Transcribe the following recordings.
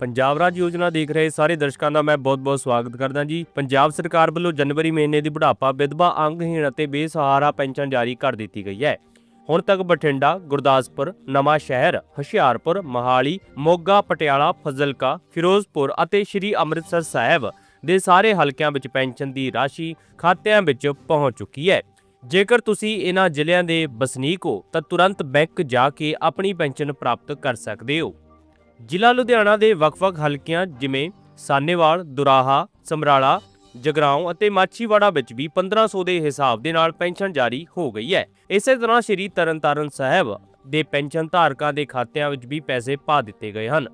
ਪੰਜਾਬ ਰਾਜ ਯੋਜਨਾ ਦੇਖ ਰਹੇ ਸਾਰੇ ਦਰਸ਼ਕਾਂ ਦਾ ਮੈਂ ਬਹੁਤ-ਬਹੁਤ ਸਵਾਗਤ ਕਰਦਾ ਜੀ। ਪੰਜਾਬ ਸਰਕਾਰ ਵੱਲੋਂ ਜਨਵਰੀ ਮਹੀਨੇ ਦੀ ਬੁਢਾਪਾ, ਵਿਧਵਾ ਅੰਗਹੀਣ ਅਤੇ ਬੇਸਹਾਰਾ ਪੈਨਸ਼ਨ ਜਾਰੀ ਕਰ ਦਿੱਤੀ ਗਈ ਹੈ। ਹੁਣ ਤੱਕ ਬਠਿੰਡਾ, ਗੁਰਦਾਸਪੁਰ, ਨਵਾਂ ਸ਼ਹਿਰ, ਹੁਸ਼ਿਆਰਪੁਰ, ਮਹਾਲੀ, ਮੋਗਾ, ਪਟਿਆਲਾ, ਫਜ਼ਲਕਾ, ਫਿਰੋਜ਼ਪੁਰ ਅਤੇ ਸ਼੍ਰੀ ਅੰਮ੍ਰਿਤਸਰ ਸਾਹਿਬ ਦੇ ਸਾਰੇ ਹਲਕਿਆਂ ਵਿੱਚ ਪੈਨਸ਼ਨ ਦੀ ਰਾਸ਼ੀ ਖਾਤਿਆਂ ਵਿੱਚ ਪਹੁੰਚ ਚੁੱਕੀ ਹੈ। ਜੇਕਰ ਤੁਸੀਂ ਇਹਨਾਂ ਜ਼ਿਲ੍ਹਿਆਂ ਦੇ ਵਸਨੀਕ ਹੋ, ਤਾਂ ਤੁਰੰਤ ਬੈਂਕ ਜਾ ਕੇ ਆਪਣੀ ਪੈਨਸ਼ਨ ਪ੍ਰਾਪਤ ਕਰ ਸਕਦੇ ਹੋ। ਜ਼ਿਲ੍ਹਾ ਲੁਧਿਆਣਾ ਦੇ ਵੱਖ-ਵੱਖ ਹਲਕਿਆਂ ਜਿਵੇਂ ਸਾਨੇਵਾਲ, ਦੁਰਾਹਾ, ਸਮਰਾਲਾ, ਜਗਰਾਉਂ ਅਤੇ ਮਾਛੀਵਾੜਾ ਵਿੱਚ ਵੀ 1500 ਦੇ ਹਿਸਾਬ ਦੇ ਨਾਲ ਪੈਨਸ਼ਨ ਜਾਰੀ ਹੋ ਗਈ ਹੈ। ਇਸੇ ਤਰ੍ਹਾਂ ਸ਼੍ਰੀ ਤਰਨਤਾਰਨ ਸਾਹਿਬ ਦੇ ਪੈਨਸ਼ਨ ਧਾਰਕਾਂ ਦੇ ਖਾਤਿਆਂ ਵਿੱਚ ਵੀ ਪੈਸੇ ਪਾ ਦਿੱਤੇ ਗਏ ਹਨ।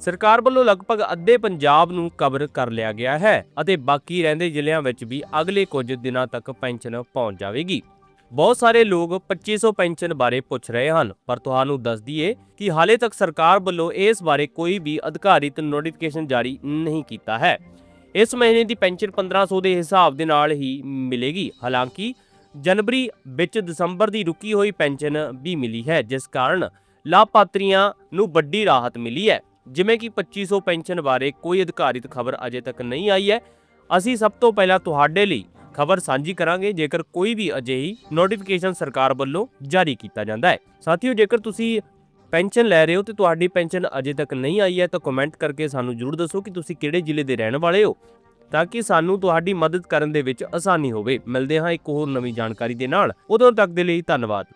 ਸਰਕਾਰ ਵੱਲੋਂ ਲਗਭਗ ਅੱਧੇ ਪੰਜਾਬ ਨੂੰ ਕਵਰ ਕਰ ਲਿਆ ਗਿਆ ਹੈ ਅਤੇ ਬਾਕੀ ਰਹਿੰਦੇ ਜ਼ਿਲ੍ਹਿਆਂ ਵਿੱਚ ਵੀ ਅਗਲੇ ਕੁਝ ਦਿਨਾਂ ਤੱਕ ਪੈਨਸ਼ਨ ਪਹੁੰਚ ਜਾਵੇਗੀ। ਬਹੁਤ ਸਾਰੇ ਲੋਕ 2500 ਪੈਨਸ਼ਨ ਬਾਰੇ ਪੁੱਛ ਰਹੇ ਹਨ, ਪਰ ਤੁਹਾਨੂੰ ਦੱਸ ਦਈਏ ਕਿ ਹਾਲੇ ਤੱਕ ਸਰਕਾਰ ਵੱਲੋਂ ਇਸ ਬਾਰੇ ਕੋਈ ਵੀ ਅਧਿਕਾਰਿਤ ਨੋਟੀਫਿਕੇਸ਼ਨ ਜਾਰੀ ਨਹੀਂ ਕੀਤਾ ਹੈ। ਇਸ ਮਹੀਨੇ ਦੀ ਪੈਨਸ਼ਨ 1500 ਦੇ ਹਿਸਾਬ ਦੇ ਨਾਲ ਹੀ ਮਿਲੇਗੀ। ਹਾਲਾਂਕਿ, ਜਨਵਰੀ ਵਿੱਚ ਦਸੰਬਰ ਦੀ ਰੁਕੀ ਹੋਈ ਪੈਨਸ਼ਨ ਵੀ ਮਿਲੀ ਹੈ, ਜਿਸ ਕਾਰਨ ਲਾਭਪਾਤਰੀਆਂ ਨੂੰ ਵੱਡੀ ਰਾਹਤ ਮਿਲੀ ਹੈ। ਜਿਵੇਂ ਕਿ 2500 ਪੈਨਸ਼ਨ ਬਾਰੇ ਕੋਈ ਅਧਿਕਾਰਿਤ ਖਬਰ ਅਜੇ ਤੱਕ ਨਹੀਂ ਆਈ ਹੈ। ਅਸੀਂ ਸਭ ਤੋਂ ਪਹਿਲਾਂ ਤੁਹਾਡੇ ਲਈ ਖਬਰ ਸਾਂਝੀ ਕਰਾਂਗੇ, ਜੇਕਰ ਕੋਈ ਵੀ ਅਜਿਹੀ ਨੋਟੀਫਿਕੇਸ਼ਨ ਸਰਕਾਰ ਵੱਲੋਂ ਜਾਰੀ ਕੀਤਾ ਜਾਂਦਾ ਹੈ। ਸਾਥੀਓ, ਜੇਕਰ ਤੁਸੀਂ ਪੈਨਸ਼ਨ ਲੈ ਰਹੇ ਹੋ ਤੇ ਤੁਹਾਡੀ ਪੈਨਸ਼ਨ ਅਜੇ ਤੱਕ ਨਹੀਂ ਆਈ ਹੈ, ਤਾਂ ਕਮੈਂਟ ਕਰਕੇ ਸਾਨੂੰ ਜਰੂਰ ਦੱਸੋ ਕਿ ਤੁਸੀਂ ਕਿਹੜੇ ਜ਼ਿਲ੍ਹੇ ਦੇ ਰਹਿਣ ਵਾਲੇ ਹੋ, ਤਾਂ ਕਿ ਸਾਨੂੰ ਤੁਹਾਡੀ ਮਦਦ ਕਰਨ ਦੇ ਵਿੱਚ ਆਸਾਨੀ ਹੋਵੇ। ਮਿਲਦੇ ਹਾਂ ਇੱਕ ਹੋਰ ਨਵੀਂ ਜਾਣਕਾਰੀ ਦੇ ਨਾਲ। ਉਦੋਂ ਤੱਕ ਦੇ ਲਈ ਧੰਨਵਾਦ।